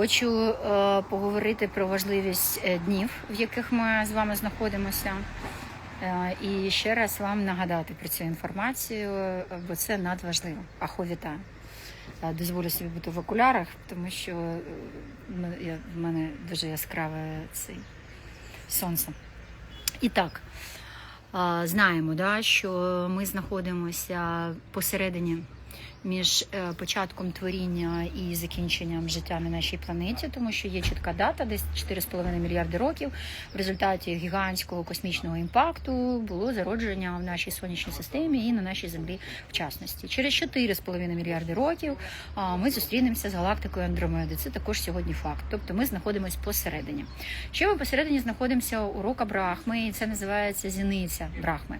Хочу е, поговорити про важливість е, днів, в яких ми з вами знаходимося. Е, і ще раз вам нагадати про цю інформацію, бо це надважливо. Ахо вітаю. Дозволю собі бути в окулярах, тому що в мене дуже яскраве цей сонце. І так, знаємо, да, що ми знаходимося посередині між е, початком творіння і закінченням життя на нашій планеті, тому що є чітка дата, десь 4,5 мільярди років. В результаті гігантського космічного імпакту було зародження в нашій сонячній системі і на нашій землі в частності. Через 4,5 мільярди років ми зустрінемося з галактикою Андромеди. Це також сьогодні факт. Тобто ми знаходимося посередині. Ще ми посередині знаходимося у рока Брахми, і це називається зіниця Брахми.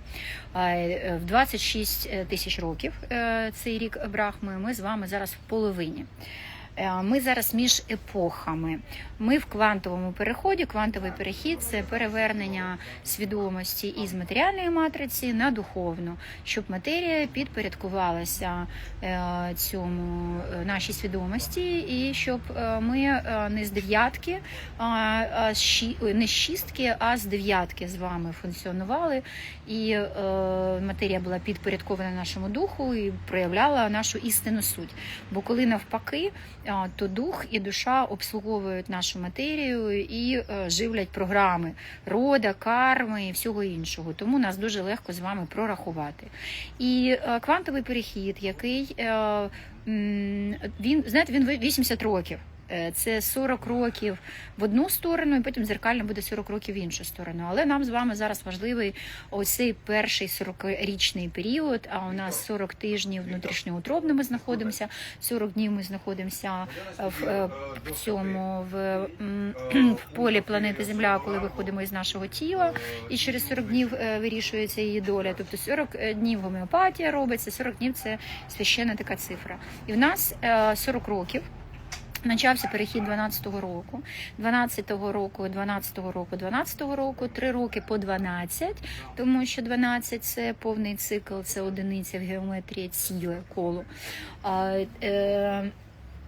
Е, В 26 тисяч років е, цей рік Брахми. Ми з вами зараз в половині. Е, Ми зараз між епохами. Ми в квантовому переході. Квантовий перехід це перевернення свідомості із матеріальної матриці на духовну, щоб матерія підпорядкувалася е, цьому е, нашій свідомості, і щоб ми не з дев'ятки, не з шістки, а з дев'ятки з вами функціонували, і матерія була підпорядкована нашому духу і проявляла нашу істинну суть. Бо коли навпаки, то дух і душа обслуговують нашу матерію і е, живлять програми рода, карми і всього іншого. Тому нас дуже легко з вами прорахувати. І е, квантовий перехід, який е, він знаєте, він 80 років. Е, Це 40 років в одну сторону, і потім зеркально буде 40 років в іншу сторону. Але нам з вами зараз важливий оцей перший 40-річний період. А у нас 40 тижнів внутрішньоутробно ми знаходимося. 40 днів ми знаходимося в, е, в цьому в, в полі планети Земля, коли виходимо із нашого тіла, і через 40 днів е, вирішується її доля. Тобто 40 днів гомеопатія робиться, 40 днів це священна така цифра. І в нас е, 40 років. Почався перехід 12-го року, 12-го року, 12-го року, 12-го року, 3 роки по 12, тому що 12 – це повний цикл, це одиниця в геометрії ціле коло.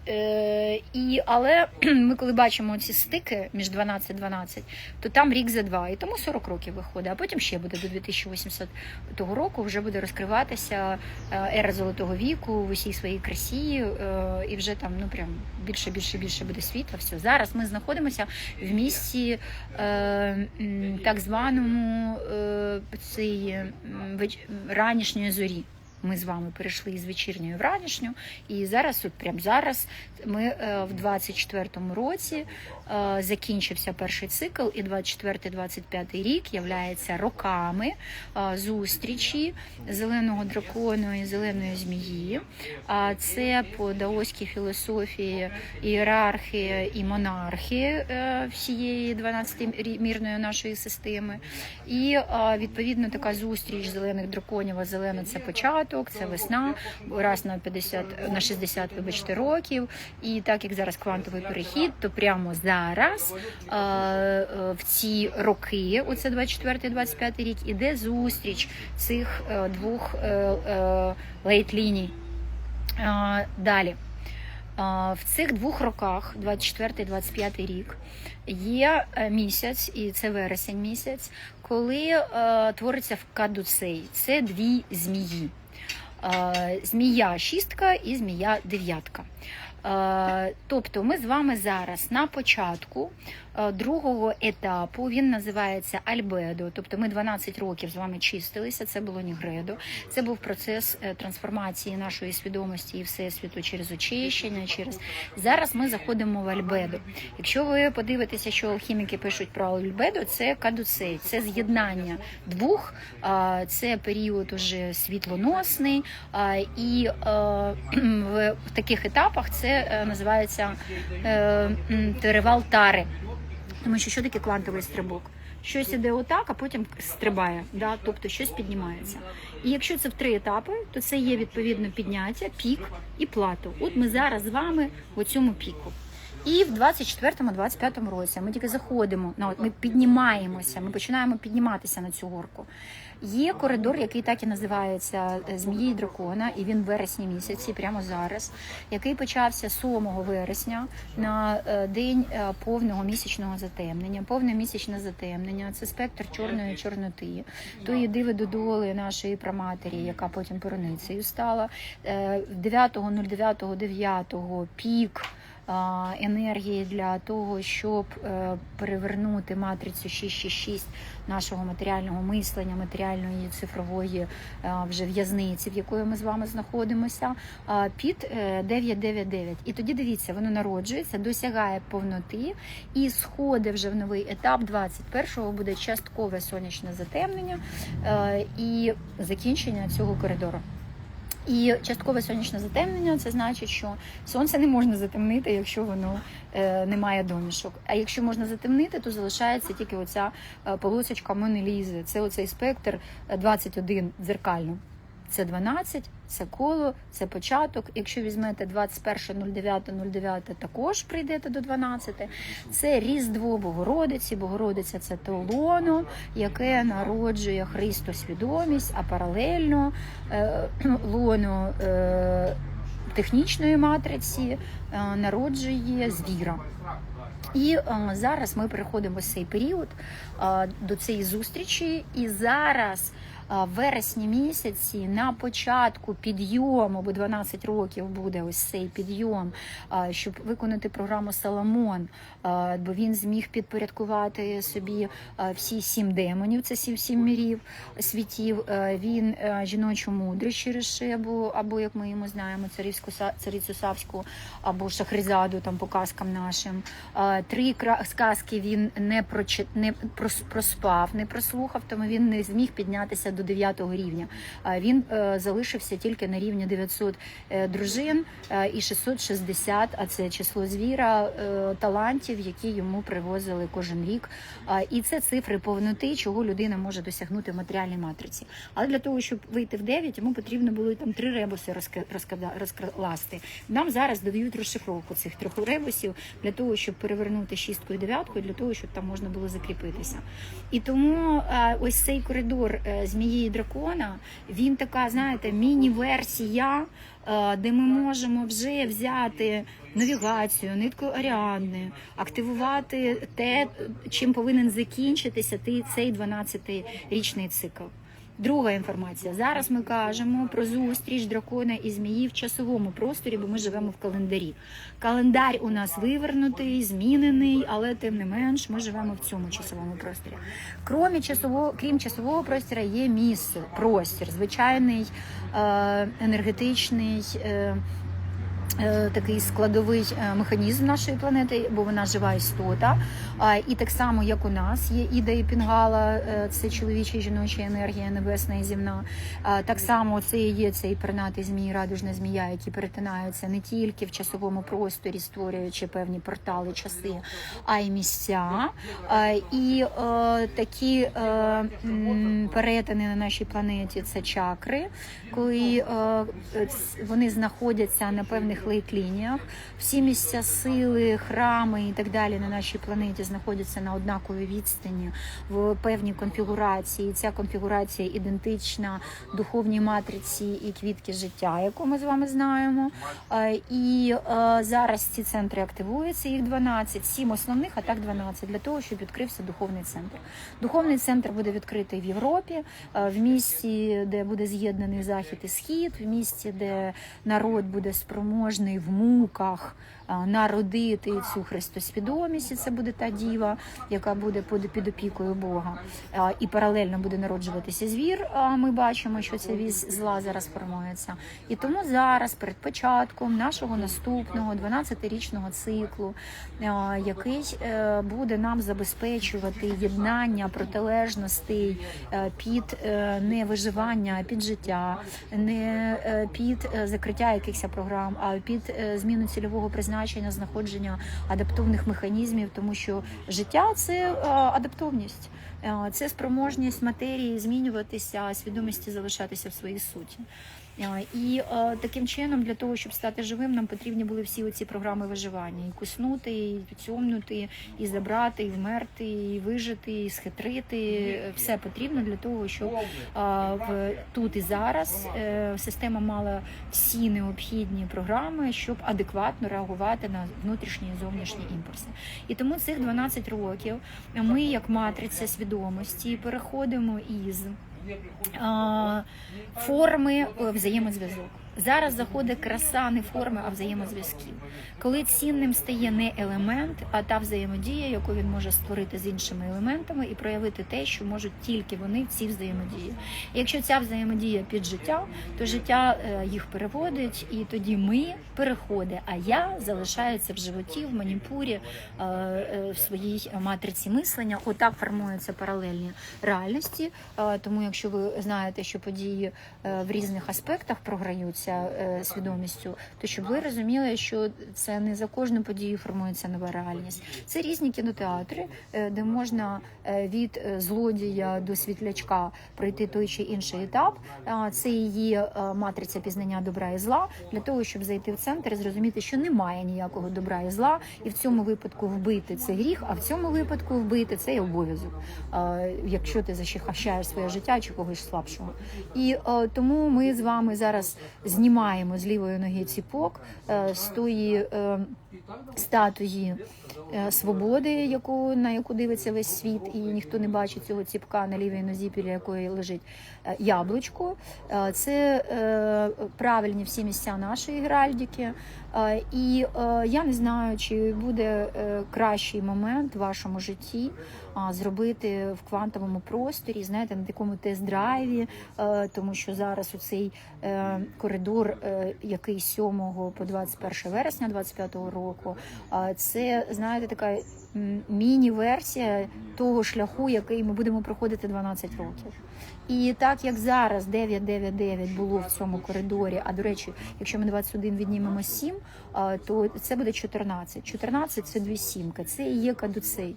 Е, і, але ми коли бачимо ці стики між 12-12, то там рік за два, і тому 40 років виходить, а потім ще буде до 2800 року вже буде розкриватися е, ера золотого віку в усій своїй красі, е, і вже там ну прям більше, більше, більше буде світла. Все зараз ми знаходимося в місці е, так званому е, цій м, ранішньої зорі. Ми з вами перейшли із вечірньої в ранішню, і зараз, от прямо зараз, ми е, в 24-му році е, закінчився перший цикл, і 24-25 рік являється роками е, зустрічі зеленого дракону і зеленої змії. А це по даоській філософії ієрархія і монархії всієї 12-мірної нашої системи. І відповідно така зустріч зелених драконів, а зелена це початок, це весна, раз на 50, на 60, вибачте, років. І так як зараз квантовий перехід, то прямо зараз е, в ці роки, оце 24-25 рік, іде зустріч цих е, двох е, лейт-ліній. Далі. В цих двох роках, 24-25 рік, є місяць, і це вересень місяць, коли е, твориться в кадуцей. Це дві змії. Змія шістка і змія дев'ятка. Тобто ми з вами зараз на початку другого етапу. Він називається Альбедо. Тобто ми 12 років з вами чистилися. Це було Нігредо. Це був процес е, трансформації нашої свідомості і всесвіту через очищення. Через зараз ми заходимо в Альбедо. Якщо ви подивитеся, що алхіміки пишуть про Альбедо, це кадуцей, це з'єднання двох. Це період уже світлоносний, і е, в таких етапах це е, називається е, перевал тари. Тому що що таке квантовий стрибок? Щось іде отак, а потім стрибає, да? тобто щось піднімається. І якщо це в три етапи, то це є відповідно підняття, пік і плату. От ми зараз з вами в цьому піку. І в 24-25 році ми тільки заходимо, ну, от ми піднімаємося, ми починаємо підніматися на цю горку. Є коридор, який так і називається е, Змії дракона, і він в вересні місяці, прямо зараз, який почався 7 вересня на е, день е, повного місячного затемнення. Повне місячне затемнення це спектр чорної чорноти, тої диви додоли нашої праматері, яка потім пороницею стала. Е, 9.09.9 пік енергії для того, щоб е, перевернути матрицю 666 нашого матеріального мислення, матеріальної цифрової е, вже в'язниці, в якої ми з вами знаходимося, під е, 999. І тоді дивіться, воно народжується, досягає повноти і сходить вже в новий етап. 21-го буде часткове сонячне затемнення е, і закінчення цього коридору. І часткове сонячне затемнення це значить, що сонце не можна затемнити, якщо воно е, не має домішок. А якщо можна затемнити, то залишається тільки оця е, полосочка Монелізи. Це оцей спектр е, 21 дзеркально. Це 12, це коло, це початок. Якщо візьмете 21.09.09, також прийдете до 12. Це Різдво Богородиці. Богородиця це те лоно, яке народжує Христосвідомість, а паралельно е, лоно е, технічної матриці е, народжує звіра. І е, зараз ми переходимо в цей період е, до цієї зустрічі, і зараз. Е, вересні місяці на початку підйому, бо 12 років буде ось цей підйом, е, щоб виконати програму Соломон, е, бо він зміг підпорядкувати собі всі сім демонів, це сім сім мірів світів. Він жіночу мудрість через Шебу, або як ми йому знаємо, царівську царицю Савську, або Шахризаду там по казкам нашим. Три сказки він не прочит, не проспав, не прослухав, тому він не зміг піднятися до 9 рівня. Він е, залишився тільки на рівні 900 е, дружин е, і 660, а це число звіра талантів, які йому привозили кожен рік. І це цифри повноти, чого людина може досягнути в матеріальній матриці. Але для того, щоб вийти в 9, йому потрібно було там три ребуси розкласти. Нам зараз додають розшифровку цих трьох ребусів для того, щоб перевернути шістку і дев'ятку, для того, щоб там можна було закріпитися. І тому ось цей коридор е, змії дракона, він така, знаєте, міні-версія, е, де ми можемо вже взяти навігацію, нитку Аріадни, активувати те, чим повинен закінчитися цей 12-річний цикл. Друга інформація. Зараз ми кажемо про зустріч дракона і змії в часовому просторі, бо ми живемо в календарі. Календар у нас вивернутий, змінений, але тим не менш ми живемо в цьому часовому просторі. Крім часового, крім часового простору, є місце, простір, звичайний е, енергетичний. Е, е, Такий складовий е, механізм нашої планети, бо вона жива істота. І так само, як у нас є Іда і Пінгала, е, це чоловіча і жіноча енергія небесна і земна. Так само це і є цей пернатий змій, радужна змія, які перетинаються не тільки в часовому просторі, створюючи певні портали, часи, а й місця. І е, такі е, перетини на нашій планеті це чакри, коли вони знаходяться на певних лейт-лініях. Всі місця сили, храми і так далі на нашій планеті знаходяться на однаковій відстані в певній конфігурації. Ця конфігурація ідентична духовній матриці і квітки життя, яку ми з вами знаємо. Е, І е, зараз ці центри активуються, їх 12, 7 основних, а так 12, для того, щоб відкрився духовний центр. Духовний центр буде відкритий в Європі, е, в місті, де буде з'єднаний захід і схід, в місті, де народ буде спроможний в муках народити цю христосвідомість. І це буде та діва, яка буде під, опікою Бога. Е, І паралельно буде народжуватися звір. Ми бачимо, що ця вісь зла зараз формується. І тому зараз, перед початком нашого наступного 12-річного циклу, е, який е, буде нам забезпечувати єднання протилежностей е, під е, не виживання, а під життя, не е, під е, закриття якихось програм, а під е, зміну цільового призначення, знаходження адаптовних механізмів, тому що життя це е, адаптовність. Е, Це спроможність матерії змінюватися, свідомості залишатися в своїй суті. І е, таким чином, для того, щоб стати живим, нам потрібні були всі оці програми виживання: і куснути, і підсьомнути, і забрати, і вмерти, і вижити, і схитрити. Все потрібно для того, щоб в тут і зараз е, система мала всі необхідні програми, щоб адекватно реагувати на внутрішні і зовнішні імпульси. І тому цих 12 років ми, як матриця свідомості, переходимо із форми е, взаємозв'язок. Зараз заходить краса не форми, а взаємозв'язків. Коли цінним стає не елемент, а та взаємодія, яку він може створити з іншими елементами і проявити те, що можуть тільки вони в цій взаємодії. Якщо ця взаємодія під життя, то життя е, їх переводить, і тоді ми переходить, а я залишається в животі, в маніпурі, е, е, в своїй матриці мислення. Отак формуються паралельні реальності. Тому, якщо ви знаєте, що події в різних аспектах програються е, свідомістю, то щоб ви розуміли, що це не за кожну подію формується нова реальність. Це різні кінотеатри, е, де можна е, від злодія до світлячка пройти той чи інший етап. Це її матриця пізнання добра і зла для того, щоб зайти в центр і зрозуміти, що немає ніякого добра і зла, і в цьому випадку вбити це гріх, а в цьому випадку вбити це обов'язок, якщо ти захищаєш своє життя чи когось слабшого. І тому ми з вами зараз знімаємо з лівої ноги ціпок е, з тої е, статуї свободи, яку на яку дивиться весь світ, і ніхто не бачить цього ціпка на лівій нозі, біля якої лежить е, яблучко. Е, Це е, правильні всі місця нашої геральдики. Е, І е, я не знаю, чи буде е, кращий момент в вашому житті зробити в квантовому просторі, знаєте, на такому тест-драйві, е, тому що зараз у цей е, коридор, е, який з 7 по 21 вересня 25 року, це знаєте, така міні-версія того шляху, який ми будемо проходити 12 років. І так як зараз 999 було в цьому коридорі, а до речі, якщо ми 21 віднімемо 7, то це буде 14. 14 – це дві сімки, це і є кадуцей,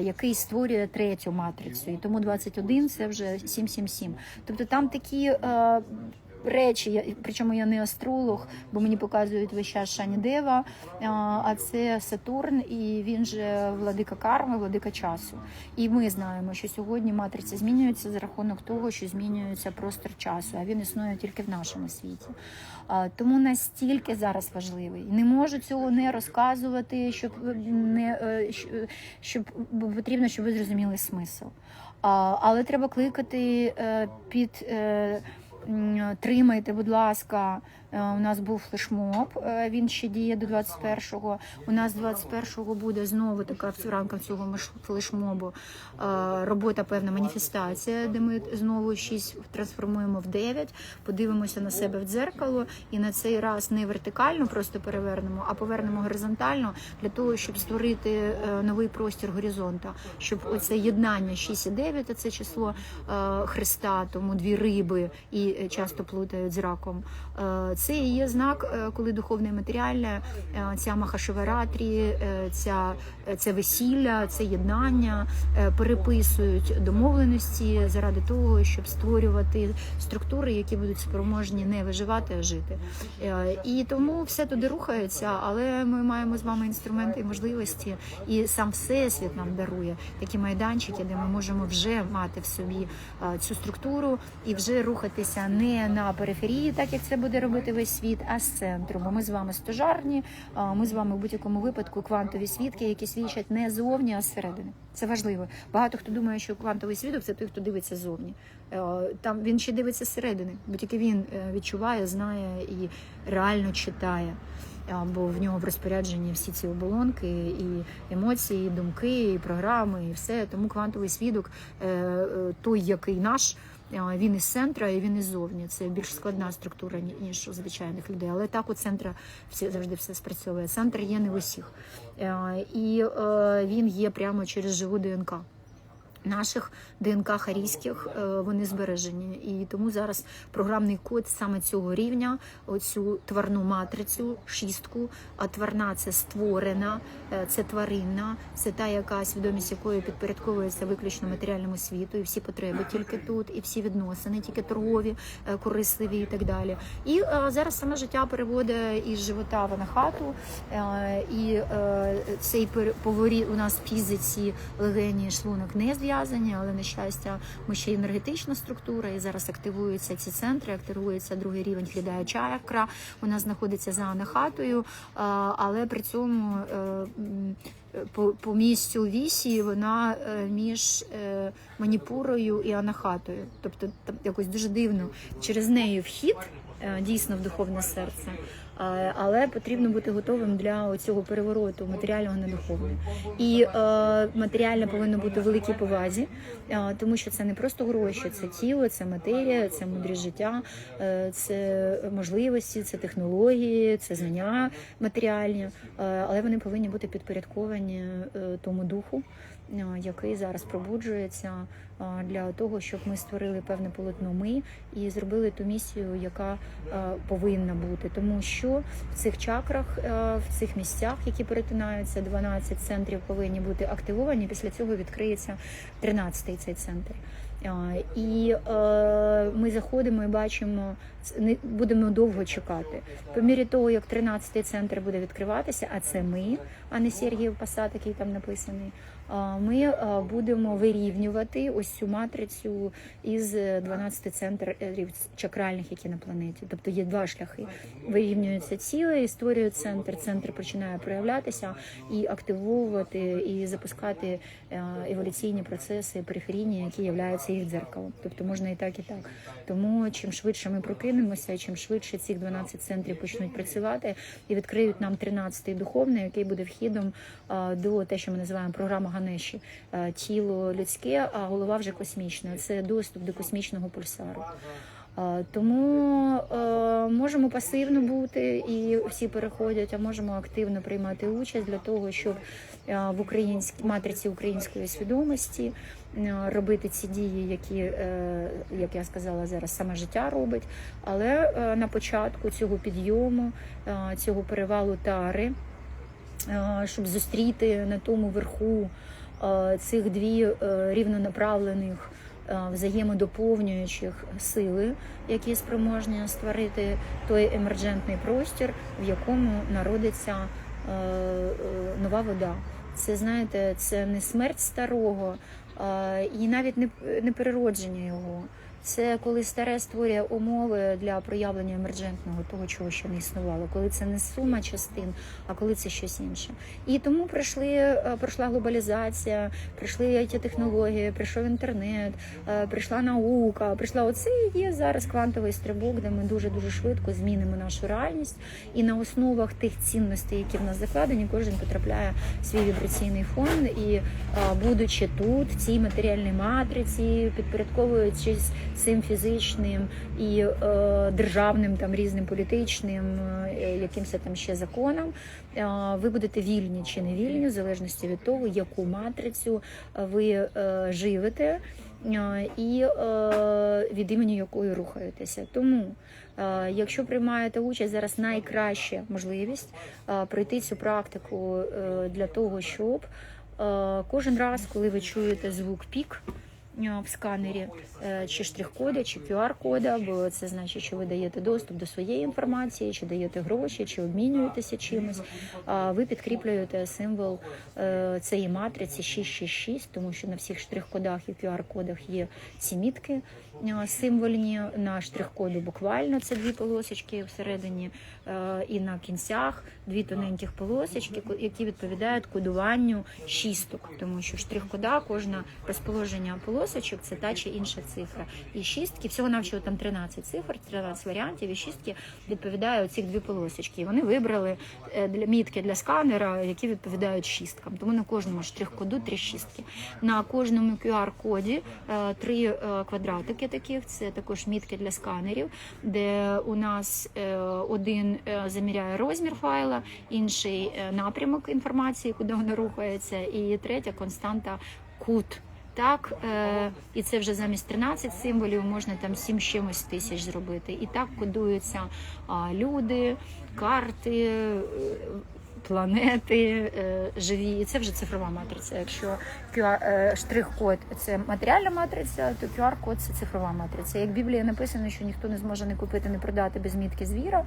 який створює третю матрицю. І тому 21 – це вже 777. Тобто там такі е, речі, я- причому я не астролог, бо мені показують весь час Шанідева, а, це Сатурн, і він же владика карми, владика часу. І ми знаємо, що сьогодні матриця змінюється за рахунок того, що змінюється простор часу, а він існує тільки в нашому світі. Тому настільки зараз важливий. Не можу цього не розказувати, щоб не е, щоб потрібно, щоб ви зрозуміли смисл. Але треба кликати е, під. Тримайте, будь ласка, у нас був флешмоб, е, він ще діє до 21-го. У нас 21-го буде знову така в рамках цього флешмобу е, робота, певна маніфестація, де ми знову 6 трансформуємо в 9, подивимося на себе в дзеркало і на цей раз не вертикально просто перевернемо, а повернемо горизонтально для того, щоб створити е, новий простір горизонта, щоб оце єднання 6 і 9, це число е, Христа, тому дві риби і е, часто плутають з раком. Це і є знак, е, коли духовне і матеріальне, е, ця махашиваратрі, е, ця, це весілля, це єднання переписують домовленості заради того, щоб створювати структури, які будуть спроможні не виживати, а жити. І тому все туди рухається, але ми маємо з вами інструменти і можливості, і сам всесвіт нам дарує такі майданчики, де ми можемо вже мати в собі цю структуру і вже рухатися не на периферії, так як це буде робити весь світ, а з центру. Бо ми з вами стожарні, ми з вами в будь-якому випадку квантові свідки, які свідчать не зовні, а зсередини. Це важливо. Багато хто думає, що квантовий свідок це той, хто дивиться зовні. Е, Там він ще дивиться зсередини, бо тільки він е, відчуває, знає і реально читає. Бо в нього в розпорядженні всі ці оболонки, і емоції, і думки, і програми, і все. Тому квантовий свідок, е, той, який наш, він із центра і він іззовні. Це більш складна структура, ніж у звичайних людей. Але так у центра всі завжди все спрацьовує. Центр є не в усіх. Е, І е, він є прямо через живу ДНК. Наших ДНК харійських е, вони збережені, і тому зараз програмний код саме цього рівня, оцю тварну матрицю, шістку. А тварна це створена, е, це тваринна, це та, яка свідомість якої підпорядковується виключно матеріальному світу, і всі потреби тільки тут, і всі відносини, тільки торгові, е, корисливі і так далі. І зараз саме життя переводить із живота в хату, і цей пер- поворі у нас в фізиці легені шлунок не зв'язані, але на щастя, ми ще енергетична структура, і зараз активуються ці центри, активується другий рівень хлідая чакра. Нас знаходиться за анахатою, е, але при цьому е, по, по місцю вісі вона е, між маніпурою і анахатою. Тобто там якось дуже дивно через неї вхід дійсно в духовне серце. Але потрібно бути готовим для цього перевороту матеріального на духовне. І е, матеріальне повинно бути в великій повазі, е, тому що це не просто гроші, це тіло, це матерія, це мудрість життя, е, це можливості, це технології, це знання матеріальні, але вони повинні бути підпорядковані тому духу, який зараз пробуджується е, для того, щоб ми створили певне полотно ми і зробили ту місію, яка е, повинна бути, тому що в цих чакрах, е, в цих місцях, які перетинаються, 12 центрів повинні бути активовані. Після цього відкриється 13-й цей центр. Е, І е, ми заходимо і бачимо, не будемо довго чекати. По мірі того, як 13-й центр буде відкриватися, а це ми, а не Сергіїв Посад, який там написаний. Е, Ми е, будемо вирівнювати ось цю матрицю із 12 центрів чакральних, які на планеті. Тобто є два шляхи. Вирівнюється ціле і створює центр. Центр починає проявлятися і активовувати, і запускати е, еволюційні процеси периферійні, які являються їх дзеркалом. Тобто можна і так, і так. Тому чим швидше ми прокинемося, чим швидше ці 12 центрів почнуть працювати і відкриють нам 13-й духовний, який буде вхідом е, до те, що ми називаємо програма Ганеші. Е, Тіло людське, а голова вже космічна. Це доступ до космічного пульсару. Е, Тому е, можемо пасивно бути і всі переходять, а можемо активно приймати участь для того, щоб в українській матриці української свідомості робити ці дії, які, як я сказала зараз, саме життя робить. Але на початку цього підйому, цього перевалу тари, щоб зустріти на тому верху е, цих дві е, рівнонаправлених е, взаємодоповнюючих сили, які спроможні створити той емерджентний простір, в якому народиться е, е, нова вода. Це знаєте, це не смерть старого е, і навіть не переродження його. Це коли старе створює умови для проявлення емерджентного того, чого ще не існувало, коли це не сума частин, а коли це щось інше. І тому прийшли, е, прийшла глобалізація, прийшли it технології, прийшов інтернет, е, прийшла наука, прийшла оце і є зараз квантовий стрибок, де ми дуже дуже швидко змінимо нашу реальність. І на основах тих цінностей, які в нас закладені, кожен потрапляє в свій вібраційний фон. І е, будучи тут, в цій матеріальній матриці, підпорядковуючись цим фізичним і е, державним, там різним політичним, е, якимось там ще законам, е, ви будете вільні чи не вільні, в залежності від того, яку матрицю ви е, живете. е, І е, від імені якої рухаєтеся. Тому, е, якщо приймаєте участь, зараз найкраща можливість е, пройти цю практику е, для того, щоб е, кожен раз, коли ви чуєте звук пік е, в сканері, е, чи штрих-кода, чи QR-кода, бо це значить, що ви даєте доступ до своєї інформації, чи даєте гроші, чи обмінюєтеся чимось. а Ви підкріплюєте символ е, цієї матриці 666, тому що на всіх штрих-кодах і QR-кодах є ці мітки е, символьні. На штрих-коду буквально це дві полосочки всередині, е, і на кінцях дві тоненьких полосочки, які відповідають кодуванню шісток, тому що в штрих-кода кожна розположення полосочок це та чи інша цифра. І шістки, всього навчого там 13 цифр, 13 варіантів, і шістки відповідають ці дві полосочки. І вони вибрали е, для мітки для сканера, які відповідають шісткам. Тому на кожному штрих-коду три шістки. На кожному QR-коді е, три е, квадратики таких. Це також мітки для сканерів, де у нас один заміряє розмір файла, інший напрямок інформації, куди воно рухається, і третя константа кут. Так, е, і це вже замість 13 символів можна там 7 чимось тисяч зробити. І так кодуються люди, карти, е, планети е, живі. І це вже цифрова матриця. Якщо е, штрих-код це матеріальна матриця, то QR-код це цифрова матриця. Як в Біблії написано, що ніхто не зможе не купити, не продати без мітки звіра,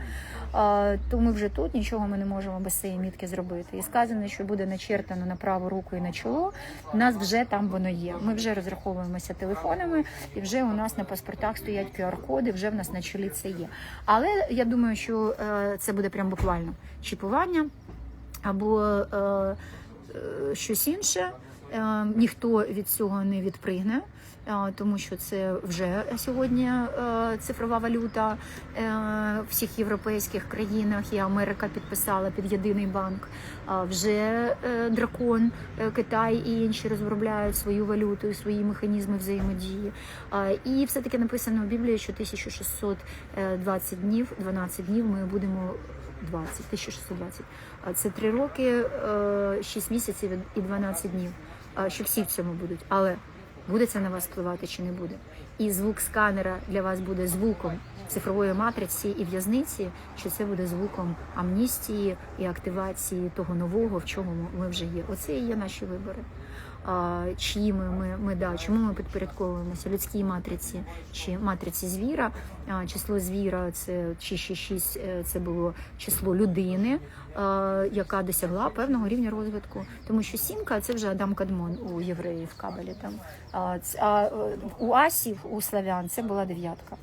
то ми вже тут нічого ми не можемо без цієї мітки зробити. І сказано, що буде начертано на праву руку і на чоло. У нас вже там воно є. Ми вже розраховуємося телефонами, і вже у нас на паспортах стоять QR-коди, вже в нас на чолі це є. Але я думаю, що е, це буде прям буквально чіпування або е, е, щось інше. Е, ніхто від цього не відпригне, тому що це вже сьогодні е, цифрова валюта е, в всіх європейських країнах. І Америка підписала під єдиний банк. А вже е, дракон, е, Китай і інші розробляють свою валюту і свої механізми взаємодії. І все таки написано в Біблії, що 1620 днів, 12 днів ми будемо 20, 1620. А Це 3 роки, 6 місяців і 12 днів. Що всі в цьому будуть. Але буде це на вас впливати чи не буде? І звук сканера для вас буде звуком цифрової матриці і в'язниці, чи це буде звуком амністії і активації того нового, в чому ми вже є. Оце і є наші вибори. А, чиї ми, ми, да, чому ми підпорядковуємося людській матриці чи матриці звіра. А, число звіра це чи ще шість, е, це було число людини, яка досягла певного рівня розвитку. Тому що сімка це вже Адам Кадмон у євреїв Кабелі. Там а, у асів, у славян це була дев'ятка.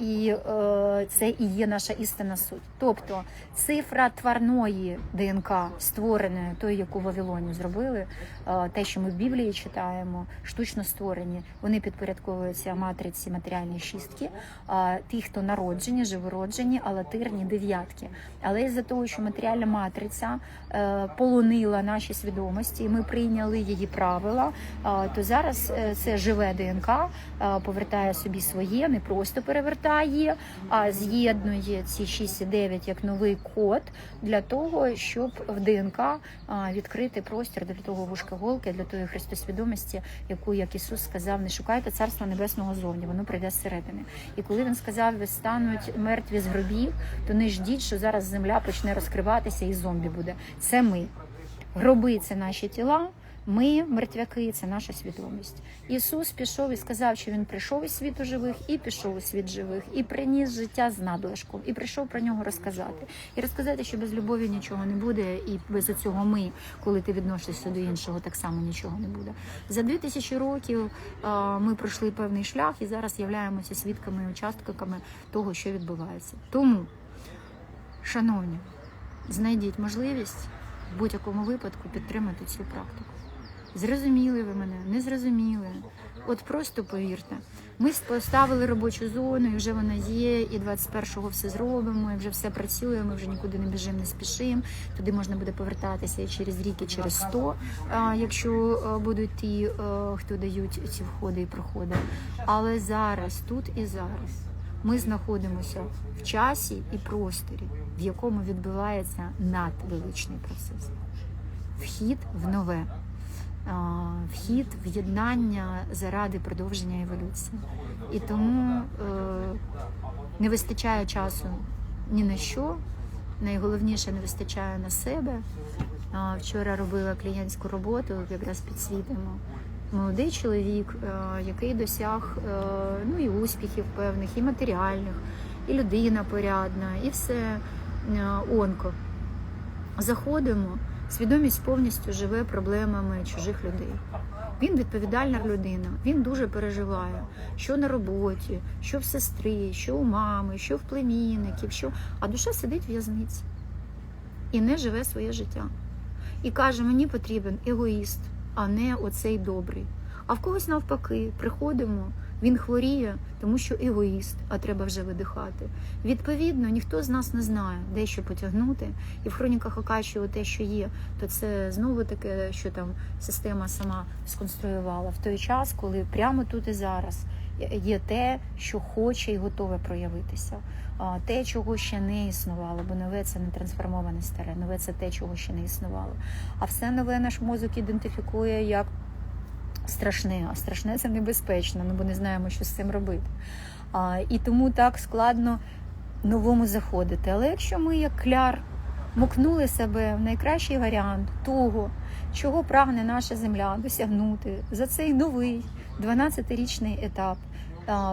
І е, це і є наша істинна суть. Тобто цифра тварної ДНК, створеної, тої, яку в Вавилоні зробили, те, що ми в Біблії читаємо, штучно створені, вони підпорядковуються матриці матеріальної шістки. Ті, хто народжені, живороджені, а латирні дев'ятки. Але із-за того, що матеріальна матриця е, полонила наші свідомості, і ми прийняли її правила, то зараз е, це живе ДНК, е, повертає собі своє, не просто перевертає, а з'єднує ці 6 і 9 як новий код для того, щоб в ДНК відкрити простір для того вушка голки, для тої христосвідомості, яку, як Ісус сказав, не шукайте царства небесного зовні, воно прийде зсередини. І коли він сказав, ви стануть мертві з гробів, то не ждіть, що зараз земля почне розкриватися і зомбі буде. Це ми. Гроби це наші тіла. Ми, мертвяки, це наша свідомість. Ісус пішов і сказав, що він прийшов із світу живих і пішов у світ живих, і приніс життя з надлишком, і прийшов про нього розказати. І розказати, що без любові нічого не буде, і без цього ми, коли ти відносишся до іншого, так само нічого не буде. За дві тисячі років а, ми пройшли певний шлях і зараз являємося свідками і учасниками того, що відбувається. Тому, шановні, знайдіть можливість в будь-якому випадку підтримати цю практику. Зрозуміли ви мене, не зрозуміли. От просто повірте, ми поставили робочу зону, і вже вона є, і 21-го все зробимо, і вже все працює, ми вже нікуди не біжимо, не спішимо. Туди можна буде повертатися і через рік, і через 100, якщо будуть ті, хто дають ці входи і проходи. Але зараз, тут і зараз, ми знаходимося в часі і просторі, в якому відбувається надвеличний процес. Вхід в нове вхід в єднання заради продовження еволюції. І тому е, не вистачає часу ні на що. Найголовніше не вистачає на себе. Вчора робила клієнтську роботу, якраз підсвітимо. Молодий чоловік, е, який досяг е, ну, і успіхів певних, і матеріальних, і людина порядна, і все е, онко. Заходимо, свідомість повністю живе проблемами чужих людей. Він відповідальна людина, він дуже переживає, що на роботі, що в сестри, що у мами, що в племінників, що а душа сидить в в'язниці і не живе своє життя. І каже: мені потрібен егоїст, а не оцей добрий. А в когось навпаки, приходимо, він хворіє, тому що егоїст, а треба вже видихати. Відповідно, ніхто з нас не знає, де що потягнути. І в хроніках Акаші те, що є, то це знову таке, що там система сама сконструювала в той час, коли прямо тут і зараз є те, що хоче і готове проявитися. Те, чого ще не існувало, бо нове це не трансформоване старе, нове це те, чого ще не існувало. А все нове наш мозок ідентифікує як страшне, а страшне це небезпечно, ну бо не знаємо, що з цим робити. А, і тому так складно новому заходити. Але якщо ми, як кляр, мукнули себе в найкращий варіант того, чого прагне наша земля досягнути за цей новий 12-річний етап.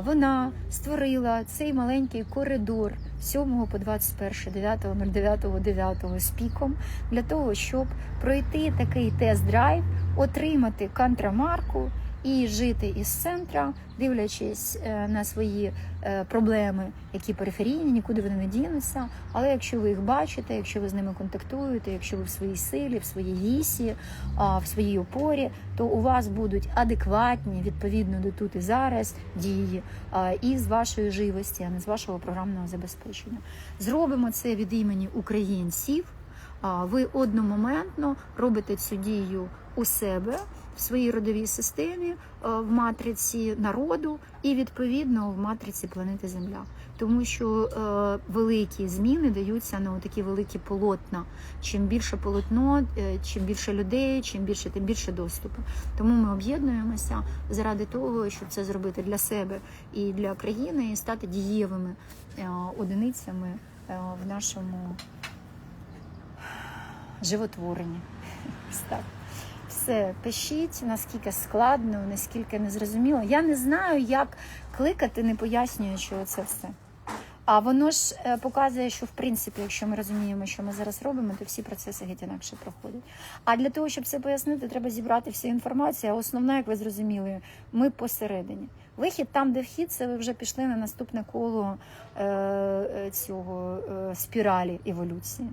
Вона створила цей маленький коридор 7 по 21, 9.09.9 з піком для того, щоб пройти такий тест-драйв, отримати контрамарку і жити із центра, дивлячись е, на свої е, проблеми, які периферійні, нікуди вони не дінуться. Але якщо ви їх бачите, якщо ви з ними контактуєте, якщо ви в своїй силі, в своїй вісі, в своїй опорі, то у вас будуть адекватні відповідно до тут і зараз дії і з вашої живості, а не з вашого програмного забезпечення. Зробимо це від імені українців. Ви одномоментно робите цю дію у себе в своїй родовій системі, е, в матриці народу і відповідно в матриці планети Земля. Тому що е, великі зміни даються на такі великі полотна. Чим більше полотно, е, чим більше людей, чим більше, тим більше доступу. Тому ми об'єднуємося заради того, щоб це зробити для себе і для країни, і стати дієвими одиницями в нашому животворенні. Так. Все, пишіть, наскільки складно, наскільки незрозуміло. Я не знаю, як кликати, не пояснюючи це все. А воно ж е, показує, що в принципі, якщо ми розуміємо, що ми зараз робимо, то всі процеси геть інакше проходять. А для того, щоб це пояснити, треба зібрати всю інформацію. А основна, як ви зрозуміли, ми посередині. Вихід там, де вхід, це ви вже пішли на наступне коло е, е, цього е, спіралі еволюції.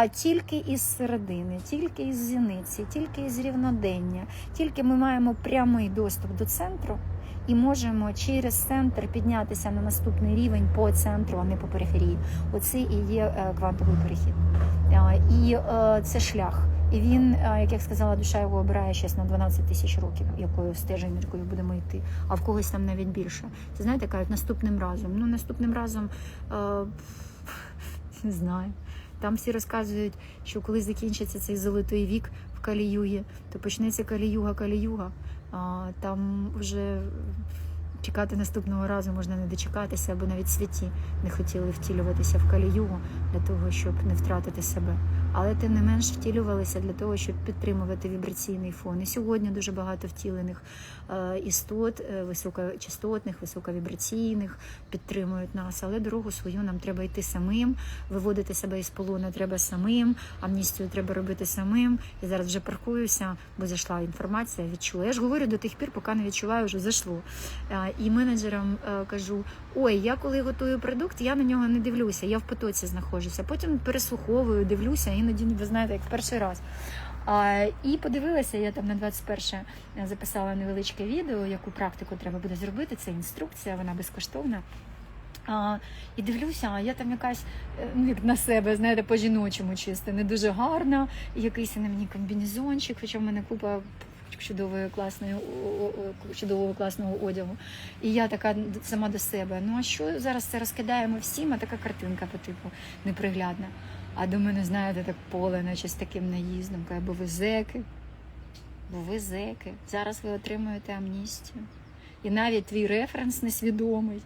А тільки із середини, тільки із зіниці, тільки із рівнодення, тільки ми маємо прямий доступ до центру і можемо через центр піднятися на наступний рівень по центру, а не по периферії. Оце і є е, квантовий перехід. І е, це шлях. І він, е, як я сказала, душа його обирає щось на 12 тисяч років, якою стежень, якою будемо йти, а в когось там навіть більше. Це знаєте, кажуть, наступним разом. Ну, наступним разом не знаю. Там всі розказують, що коли закінчиться цей золотий вік в Каліюгі, то почнеться Каліюга, Каліюга. А там вже чекати наступного разу можна не дочекатися, або навіть святі не хотіли втілюватися в Каліюгу для того, щоб не втратити себе. Але тим не менш втілювалися для того, щоб підтримувати вібраційний фон. І сьогодні дуже багато втілених е, істот, е, високочастотних, високовібраційних підтримують нас. Але дорогу свою нам треба йти самим, виводити себе із полону треба самим, амністію треба робити самим. Я зараз вже паркуюся, бо зайшла інформація, відчула. Я ж говорю до тих пір, поки не відчуваю, вже зайшло. І менеджерам е, кажу: ой, я коли готую продукт, я на нього не дивлюся, я в потоці знаходжуся. Потім переслуховую, дивлюся, іноді ви знаєте, як перший раз. А, і подивилася, я там на 21 записала невеличке відео, яку практику треба буде зробити. Це інструкція, вона безкоштовна. А, і дивлюся, а я там якась е, ну, як на себе, знаєте, по-жіночому чисто, не дуже гарна, якийсь на мені комбінезончик, хоча в мене купа чудової класної чудового класного одягу. І я така сама до себе. Ну а що зараз це розкидаємо всім, а така картинка по типу неприглядна. А до мене, знаєте, так поле, наче з таким наїздом, каже, бо ви зеки, бо ви зеки. Зараз ви отримуєте амністію. І навіть твій референс несвідомий.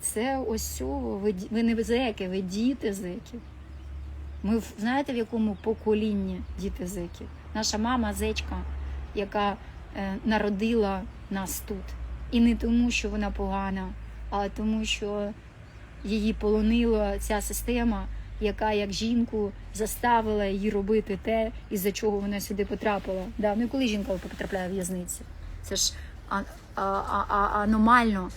Це ось. Ви, ви не зеки, ви діти зеків. Ми знаєте, в якому поколінні діти зеків? Наша мама зечка, яка е, народила нас тут. І не тому, що вона погана, а тому, що її полонила ця система, яка як жінку заставила її робити те, із-за чого вона сюди потрапила. Да? Ну і коли жінка потрапляє в в'язницю? Це ж а, а, а, а- аномально.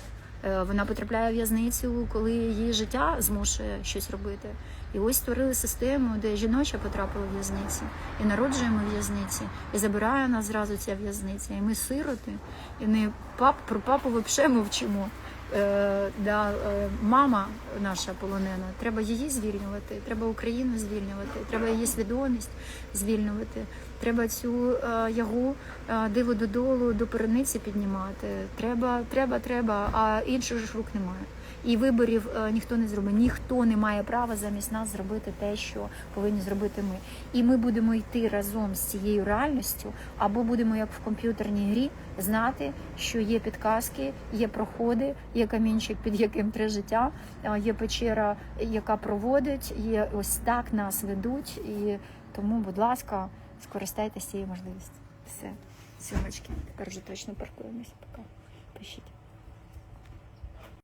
Е, Вона потрапляє в в'язницю, коли її життя змушує щось робити. І ось створили систему, де жіноча потрапила в в'язницю, і народжуємо в'язниці, і забирає нас зразу ця в'язниця. І ми сироти, і не пап про папу взагалі мовчимо. Е, да, е, мама наша полонена, треба її звільнювати, треба Україну звільнювати, треба її свідомість звільнювати. Треба цю е, ягу е, диво додолу до перениці піднімати. Треба, треба, треба, а інших ж рук немає. І виборів е, ніхто не зробить. Ніхто не має права замість нас зробити те, що повинні зробити ми. І ми будемо йти разом з цією реальністю, або будемо як в комп'ютерній грі знати, що є підказки, є проходи, є камінчик, під яким три життя, е, є печера, яка проводить, є ось так нас ведуть. І тому, будь ласка, скористайтеся цією можливістю. Все, сумочки. Тепер вже точно паркуємося. Пока. Пишіть.